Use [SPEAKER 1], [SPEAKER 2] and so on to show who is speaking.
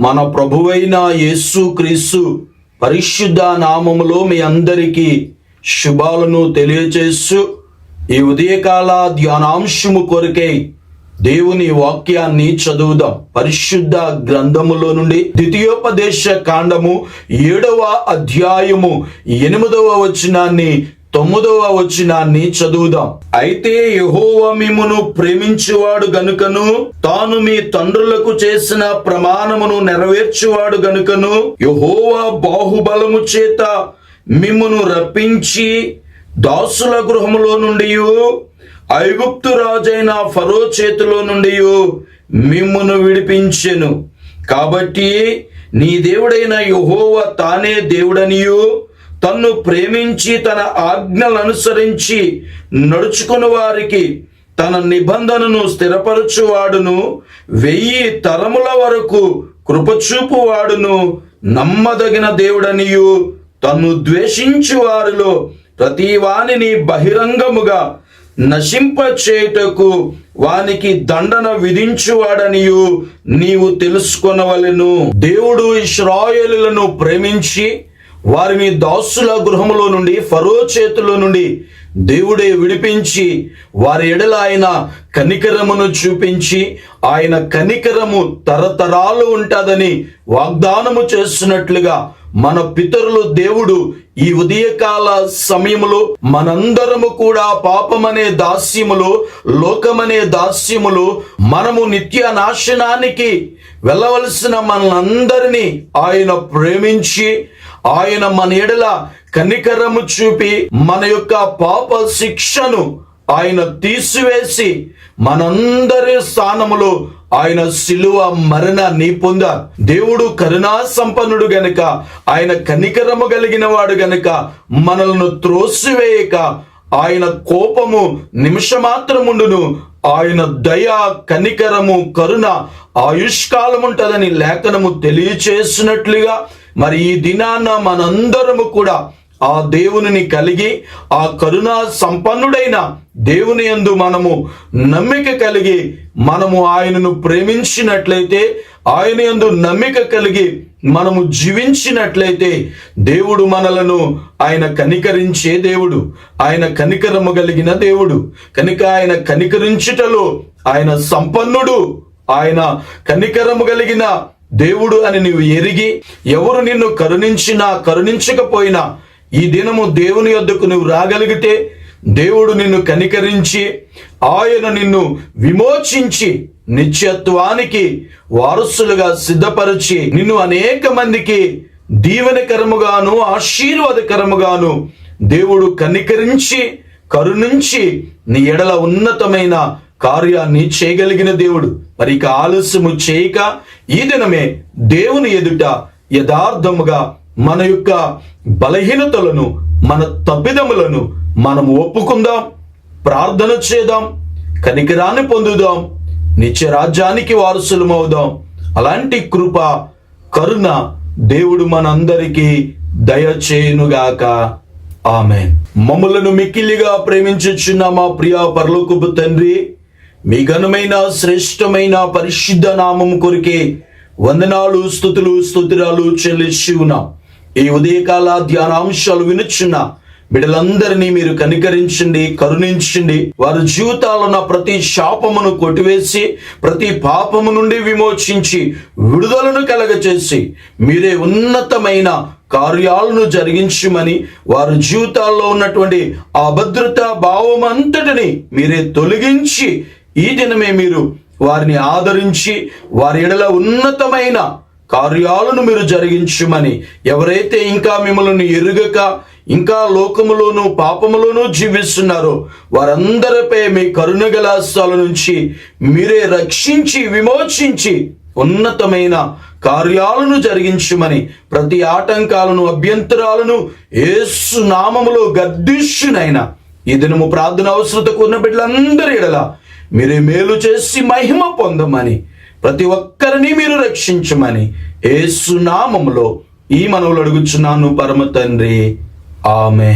[SPEAKER 1] మన ప్రభువైన యేసు క్రీస్తు పరిశుద్ధ నామములో మీ అందరికీ శుభాలను తెలియచేస్తూ ఈ ఉదయకాల ధ్యానాంశము కొరకై దేవుని వాక్యాన్ని చదువుదాం. పరిశుద్ధ గ్రంథములో నుండి ద్వితీయోపదేశ కాండము ఏడవ అధ్యాయము ఎనిమిదవ వచనాన్ని తొమ్మిదవ వచనాన్ని చదువుదాం. అయితే యహోవ మిమ్మును ప్రేమించువాడు గనుకను తాను మీ తండ్రులకు చేసిన ప్రమాణమును నెరవేర్చువాడు గనుకను యహోవ బాహుబలము చేత మిమ్మును రప్పించి దాసుల గృహములో నుండి ఐగుప్తు రాజైన ఫరో చేతిలో నుండి మిమ్మును విడిపించెను. కాబట్టి నీ దేవుడైన యెహోవ తానే దేవుడనియు. తన్ను ప్రేమించి తన ఆజ్ఞలను అనుసరించి నడుచుకుని వారికి తన నిబంధనను స్థిరపరచువాడును వెయ్యి తరముల వరకు కృపచూపువాడును నమ్మదగిన దేవుడనియు తన్ను ద్వేషించు వారిలో ప్రతి వానిని బహిరంగముగా నశింపచేయుటకు వానికి దండన విధించువాడనియు నీవు తెలుసుకొనవలెను. దేవుడు ఇస్రాయేలులను ప్రేమించి వారిని దాసుల గృహములో నుండి ఫరో చేతిలో నుండి దేవుడే విడిపించి వారి ఎడల ఆయన కనికరమును చూపించి ఆయన కనికరము తరతరాలు ఉంటుందని వాగ్దానము చేస్తున్నట్లుగా మన పితరులు దేవుడు ఈ ఉదయకాల సమయములో మనందరము కూడా పాపమనే దాస్యములో లోకమనే దాస్యములో మనము నిత్య నాశనానికి వెళ్ళవలసిన మనందరినీ ఆయన ప్రేమించి ఆయన మన ఎడల కనికరము చూపి మన యొక్క పాప శిక్షను ఆయన తీసివేసి మనందరి స్థానములో ఆయన శిలువ మరణాన్ని పొందారు దేవుడు కరుణా సంపన్నుడు గనుక ఆయన కనికరము కలిగిన వాడు గనుక మనల్ని త్రోసివేయక ఆయన కోపము నిమిషమాత్రముండును ఆయన దయ కనికరము కరుణ ఆయుష్కాలం ఉంటుందని లేఖనము తెలియచేసినట్లుగా మరి ఈ దినాన మనందరము కూడా ఆ దేవునిని కలిగి ఆ కరుణా సంపన్నుడైన దేవుని యందు మనము నమ్మిక కలిగి మనము ఆయనను ప్రేమించినట్లయితే ఆయన యందు నమ్మిక కలిగి మనము జీవించినట్లయితే దేవుడు మనలను ఆయన కనికరించే దేవుడు ఆయన కనికరము కలిగిన దేవుడు. కనుక ఆయన కనికరించుటలో ఆయన సంపన్నుడు ఆయన కనికరము కలిగిన దేవుడు అని నీవు ఎరిగి ఎవరు నిన్ను కరుణించినా కరుణించకపోయినా ఈ దినము దేవుని యొద్దకు నువ్వు రాగలిగితే దేవుడు నిన్ను కనికరించి ఆయన నిన్ను విమోచించి నిత్యత్వానికి వారసులుగా సిద్ధపరిచి నిన్ను అనేక మందికి దీవెనకరముగాను ఆశీర్వాదకరముగాను దేవుడు కనికరించి కరుణించి నీ ఎడల ఉన్నతమైన కార్యాన్ని చేయగలిగిన దేవుడు. మరి ఇక ఆలస్యము చేయక ఈ దినమే దేవుని ఎదుట యథార్థముగా మన యొక్క బలహీనతలను మన తప్పిదములను మనం ఒప్పుకుందాం ప్రార్థన చేద్దాం కనికరాన్ని పొందుదాం నిత్య రాజ్యానికి వారసులమవుదాం. అలాంటి కృప కరుణ దేవుడు మనందరికీ దయచేయునుగాక. ఆమె మమ్మలను మిక్కిలిగా ప్రేమించుచున్న మా ప్రియ పరలోకపు తండ్రి మీ ఘనమైన శ్రేష్టమైన పరిశుద్ధ నామం కొరికే వందనాలు స్థుతులు స్తుతిరాలు చెల్లించి ఉన్నాం. ఈ ఉదయకాల ధ్యానాంశాలు వినుచున్న బిడ్డలందరినీ మీరు కనికరించండి కరుణించండి. వారి జీవితాల్లో ఉన్న ప్రతి శాపమును కొట్టివేసి ప్రతి పాపము నుండి విమోచించి విడుదలను కలగచేసి మీరే ఉన్నతమైన కార్యాలను జరిగించమని వారి జీవితాల్లో ఉన్నటువంటి అభద్రత భావం అంతటిని మీరే తొలగించి ఈ దినమే మీరు వారిని ఆదరించి వారి ఎడల ఉన్నతమైన కార్యాలను మీరు జరిగించమని. ఎవరైతే ఇంకా మిమ్మల్ని ఎరుగక ఇంకా లోకములోను పాపములోను జీవిస్తున్నారో వారందరిపై మీ కరుణగలాసాల నుంచి మీరే రక్షించి విమోచించి ఉన్నతమైన కార్యాలను జరిగించమని ప్రతి ఆటంకాలను అభ్యంతరాలను ఏసు నామములో గద్దిష్యునైనా ఈ దినము ప్రార్థన అవసరత ఉన్న బిడ్డలందరి ఎడల మీరే మేలు చేసి మహిమ పొందమని ప్రతి ఒక్కరిని మీరు రక్షించమని ఏసునామములో ఈ మనవులు అడుగుచున్నాను పరమ తండ్రి. ఆమె